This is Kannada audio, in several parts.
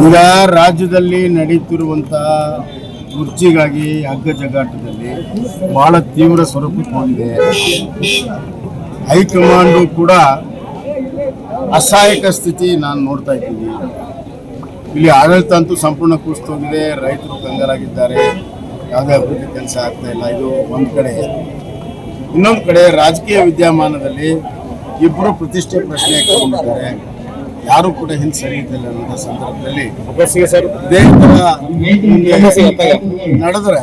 ಈಗ ರಾಜ್ಯದಲ್ಲಿ ನಡೀತಿರುವಂತಹ ಕುರ್ಚಿಗಾಗಿ ಹಗ್ಗ ಜಗಾಟದಲ್ಲಿ ಬಹಳ ತೀವ್ರ ಸ್ವರೂಪಕ್ಕೆ ಹೋಗಿದೆ ಹೈಕಮಾಂಡು ಕೂಡ ಅಸಹಾಯಕ ಸ್ಥಿತಿ ನಾನು ನೋಡ್ತಾ ಇದ್ದೀನಿ. ಇಲ್ಲಿ ಆಡಳಿತ ಅಂತೂ ಸಂಪೂರ್ಣ ಕುಸಿತೋಗಿದೆ ರೈತರು ಕಂಗಾರಾಗಿದ್ದಾರೆ ಯಾವುದೇ ಅಭಿವೃದ್ಧಿ ಕೆಲಸ ಆಗ್ತಾ ಇಲ್ಲ ಇದು ಒಂದು ಕಡೆ. ಇನ್ನೊಂದು ಕಡೆ ರಾಜಕೀಯ ವಿದ್ಯಮಾನದಲ್ಲಿ ಇಬ್ಬರು ಪ್ರತಿಷ್ಠೆ ಪ್ರಶ್ನೆ ಹಾಕೊಂಡಿದ್ದಾರೆ ಯಾರು ಕೂಡ ಹಿಂದೆ ಸರಿಯಿಲ್ಲ ಅನ್ನೋ ಸಂದರ್ಭದಲ್ಲಿ ನಡೆದ್ರೆ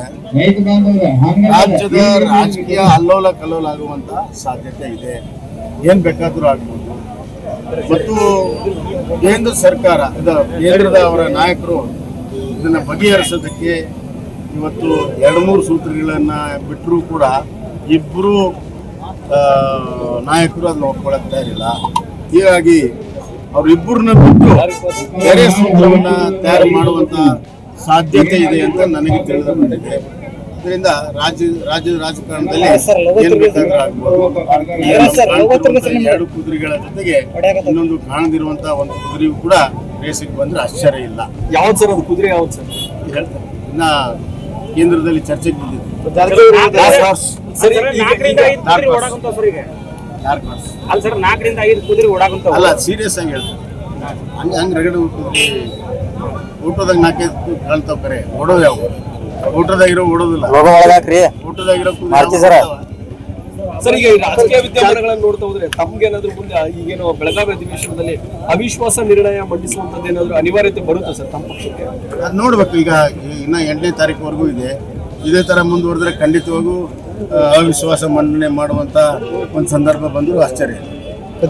ರಾಜ್ಯದ ರಾಜಕೀಯ ಅಲ್ಲೋಲ ಕಲ್ಲೋಲ ಆಗುವಂತ ಸಾಧ್ಯತೆ ಇದೆ. ಏನ್ ಬೇಕಾದ್ರೂ ಆಗ್ಬೋದು. ಮತ್ತು ಕೇಂದ್ರ ಸರ್ಕಾರ ಕೇಂದ್ರದ ಅವರ ನಾಯಕರು ಇದನ್ನ ಬಗೆಹರಿಸೋದಕ್ಕೆ ಇವತ್ತು ಎರಡು ಮೂರು ಸೂತ್ರಗಳನ್ನ ಬಿಟ್ಟರೂ ಕೂಡ ಇಬ್ಬರು ನಾಯಕರು ಅದನ್ನ ಒಪ್ಕೊಳಕ್ ತಯಾರಿಲ್ಲ ಹೀಗಾಗಿ ಅವರಿಬ್ಬರನ್ನ ಬಿಟ್ಟು ಬೇರೆ ಸೂತ್ರವನ್ನ ತಯಾರು ಮಾಡುವಂತ ಸಾಧ್ಯತೆ ಇದೆ ಅಂತ ನನಗೆ ತಿಳಿದು ಬಂದಿದೆ. ಅದರಿಂದ ರಾಜ್ಯ ರಾಜ್ಯದ ರಾಜಕಾರಣದಲ್ಲಿ ಏನ್ ಬೇಕಾದ್ರೂ ಆಗ್ಬೋದು. ಈ ಕಾಣ್ತಿರುವಂತ ಎರಡು ಕುದುರೆಗಳ ಜೊತೆಗೆ ಇನ್ನೊಂದು ಕಾಣದಿರುವಂತ ಒಂದು ಕುದುರೆಯು ಕೂಡ ರೇಸಿಗೆ ಬಂದ್ರೆ ಆಶ್ಚರ್ಯ ಇಲ್ಲ. ಯಾವ್ದು ಸರ್ ಅದು? ಕುದುರೆ ಯಾವ್ದು ಸರ್? ಹೇಳ್ತಾರೆ ಇನ್ನ ಕೇಂದ್ರದಲ್ಲಿ ಚರ್ಚೆಗೆ ಬಂದಿದೆ ಅಲ್ಲ ಸರ್ ನಾಲ್ಕರಿಂದ ಐದು ಕುದುರೆ ಓಡಾಕುಂತಾವ ಅಲ್ಲ ಸೀರಿಯಸ್ ಆಗಿ ಹೇಳ್ತಾರೆ ಹಂಗ ಹಂಗ ರಗಡೆ ಊಟದಾಗ ನಾಲ್ಕೈದು ಕಾಣ್ತಾವ ಕರೆ. ಓಡೋದು ಯಾವ ಊಟದಾಗಿರೋ ಓಡೋದಿಲ್ಲ. ಊಟದಾಗಿರೋ ಕುದುರೆ ಸರ್. ಈಗ ಈ ರಾಜಕೀಯ ವಿದ್ಯಮಾನಗಳನ್ನು ನೋಡ್ತಾ ಹೋದ್ರೆ ತಮ್ಗೇನಾದ್ರೂ ಮುಂದೆ ಈಗೇನೋ ಬೆಳಗಾವಿ ಅಧಿವೇಶನದಲ್ಲಿ ಅವಿಶ್ವಾಸ ನಿರ್ಣಯ ಮಂಡಿಸುವಂತದ್ದು ಏನಾದ್ರೂ ಅನಿವಾರ್ಯತೆ ಬರುತ್ತೆ ಸರ್ ತಮ್ಮ ಪಕ್ಷಕ್ಕೆ? ಅದ್ ನೋಡ್ಬೇಕು ಈಗ ಇನ್ನ ಎಂಟನೇ ತಾರೀಕುವರೆಗೂ ಇದೆ. ಇದೇ ತರ ಮುಂದುವರೆದ್ರೆ ಖಂಡಿತವಾಗೂ ಅವಿಶ್ವಾಸ ಮಂಡನೆ ಮಾಡುವಂತ ಒಂದು ಸಂದರ್ಭ ಬಂದರೂ ಆಶ್ಚರ್ಯ.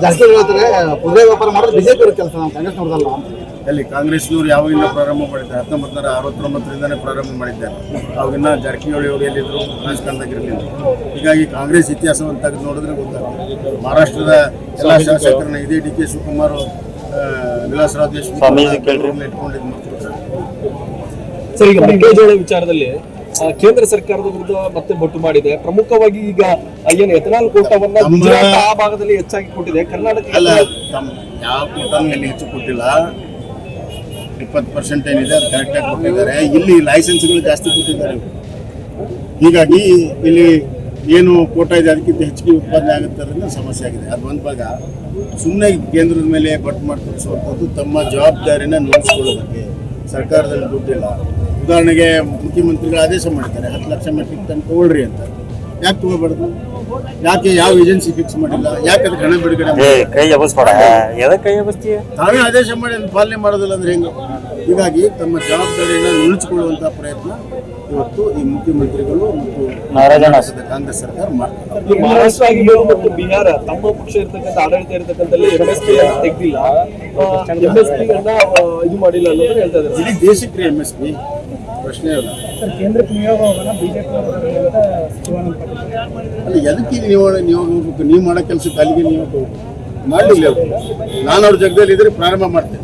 ಜಾಸ್ತಿ ಹೇಳ್ತಾರೆ ಕುದುರೆ ವ್ಯಾಪಾರ ಮಾಡೋದು ಬಿಜೆಪಿ ಕೆಲಸ ಕಾಂಗ್ರೆಸ್ ನೋಡ್ದಲ್ಲ ಅಲ್ಲಿ ಎಲ್ಲಿ ಕಾಂಗ್ರೆಸ್ನವ್ರು ಯಾವಾಗಿಂದ ಪ್ರಾರಂಭ ಮಾಡಿದ್ದಾರೆ ಹತ್ತೊಂಬತ್ತರ ನೂರ ಅರವತ್ತೊಂಬತ್ತರಿಂದನೇ ಪ್ರಾರಂಭ ಮಾಡಿದ್ದಾರೆ ಅವಾಗಿನ್ನ ಜಾರಕಿಹೊಳಿ ಅವರು ಎಲ್ಲಿದ್ರು ರಾಜಕಾರಣದಾಗಿರಲಿಲ್ಲ ಹೀಗಾಗಿ ಕಾಂಗ್ರೆಸ್ ಇತಿಹಾಸವನ್ನು ತೆಗೆದು ನೋಡಿದ್ರೆ ಗೊತ್ತಾಗುತ್ತೆ ಮಹಾರಾಷ್ಟ್ರದ ಎಲ್ಲ ಶಾಸಕರನ್ನ ಇದೇ ಡಿ ಕೆ ಶಿವಕುಮಾರ್ ವಿಲಾಸ್ ವಿಲಾಸರಾವ್ ದೇಶಮುಖ್. ಅವ್ರನ್ನ ಇಟ್ಕೊಂಡಿದ್ದು. ಸರ್ ಈಗ ಮೆಕ್ಕೆಜೋಳ ವಿಚಾರದಲ್ಲಿ ಕೇಂದ್ರ ಸರ್ಕಾರದ ವಿರುದ್ಧ ಮತ್ತೆ ಬೊಟ್ಟು ಮಾಡಿದೆ. ಪ್ರಮುಖವಾಗಿ ಈಗ ಏನು ಎಥನಾಲ್ ಕೋಟವನ್ನ ಗುಜರಾತ್ ಆ ಭಾಗದಲ್ಲಿ ಹೆಚ್ಚಾಗಿ ಕೊಟ್ಟಿದೆ. ಕರ್ನಾಟಕ ಅಲ್ಲ ತಮ್ಮ ಯಾವ ಕೂಟನೂ ಹೆಚ್ಚು ಕೊಟ್ಟಿಲ್ಲ. ಇಪ್ಪತ್ತು ಪರ್ಸೆಂಟ್ ಏನಿದೆ ಅದು ಕರೆಕ್ಟಾಗಿ ಕೊಟ್ಟಿದ್ದಾರೆ. ಇಲ್ಲಿ ಲೈಸೆನ್ಸ್ಗಳು ಜಾಸ್ತಿ ಕೊಟ್ಟಿದ್ದಾರೆ. ಹೀಗಾಗಿ ಇಲ್ಲಿ ಏನು ಕೋಟ ಇದೆ ಅದಕ್ಕಿಂತ ಹೆಚ್ಚಿಗೆ ಉತ್ಪಾದನೆ ಆಗುತ್ತೆ ಸಮಸ್ಯೆ ಆಗಿದೆ. ಅದು ಒಂದು ಭಾಗ ಸುಮ್ಮನೆ ಕೇಂದ್ರದ ಮೇಲೆ ಬಟ್ ಮಾಡಿ ತೋರಿಸುವಂಥದ್ದು ತಮ್ಮ ಜವಾಬ್ದಾರಿನ ನೋಡಿಸ್ಕೊಳ್ಳೋದಕ್ಕೆ ಸರ್ಕಾರದಲ್ಲಿ ದುಡ್ಡಿಲ್ಲ. ಉದಾಹರಣೆಗೆ ಮುಖ್ಯಮಂತ್ರಿಗಳು ಆದೇಶ ಮಾಡ್ತಾರೆ ಹತ್ತು ಲಕ್ಷ ಮೆಟ್ರಿಕ್ ಟನ್ ತಗೊಳ್ರಿ ಅಂತ. ಯಾಕೆ ತಗೋಬಾರ್ದು? ಯಾಕೆ ಯಾವ ಏಜೆನ್ಸಿ ಫಿಕ್ಸ್ ಮಾಡಿಲ್ಲ? ಯಾಕೆ ಅದಕ್ಕೆ ಹಣ ಬಿಡುಗಡೆ? ಕೈ ಎಬಸ್ಬೇಡ ಕೈ ಎಬಸ್ತೀಯ ತಾವೇ ಆದೇಶ ಮಾಡಿ ಪಾಲನೆ ಮಾಡೋದಿಲ್ಲ ಅಂದ್ರೆ ಹೆಂಗೆ? ಹೀಗಾಗಿ ತಮ್ಮ ಜವಾಬ್ದಾರಿಯನ್ನು ನುಣುಚಿಕೊಳ್ಳುವಂತ ಪ್ರಯತ್ನ ಇವತ್ತು ಈ ಮುಖ್ಯಮಂತ್ರಿಗಳು ಮತ್ತು ಕಾಂಗ್ರೆಸ್ ಸರ್ಕಾರ ಮಾಡ್ತಾರೆ. ಮಹಾರಾಷ್ಟ್ರ ಆಗಿರ್ಬೋದು ಮತ್ತು ಬಿಹಾರ ತಮ್ಮ ಪಕ್ಷ ಇರ್ತಕ್ಕಂಥ ಆಡಳಿತ ಇರ್ತಕ್ಕಂಥಲ್ಲಿ ಎಂ ಎಸ್ ಪಿ ತೆಗ್ದಿಲ್ಲ. ಎಂ ಎಸ್ ಪಿ ಅನ್ನ ಇದು ಮಾಡಿಲ್ಲ ಅನ್ನೋದು ಹೇಳ್ತಾ ಇದ್ದಾರೆ. ಇಡೀ ದೇಶಕ್ಕೆ ಎಂ ಎಸ್ ಪಿ ಪ್ರಶ್ನೆ ಇಲ್ಲ. ಕೇಂದ್ರಕ್ಕೆ ನಿಯೋಗ ಹೋಗೋಣ ಬಿಜೆಪಿ ಅಲ್ಲಿ ಎದಕ್ಕೆ ನೀವು ನೀವು ಹೋಗ್ಬೇಕು? ನೀವು ಮಾಡೋ ಕೆಲಸ ಅಲ್ಲಿಗೆ ನೀವು ಹೋಗ್ಬೇಕು. ಮಾಡಲಿಲ್ಲ. ನಾನು ಅವ್ರ ಜಗದಲ್ಲಿ ಇದ್ರೆ ಪ್ರಾರಂಭ ಮಾಡ್ತೇನೆ.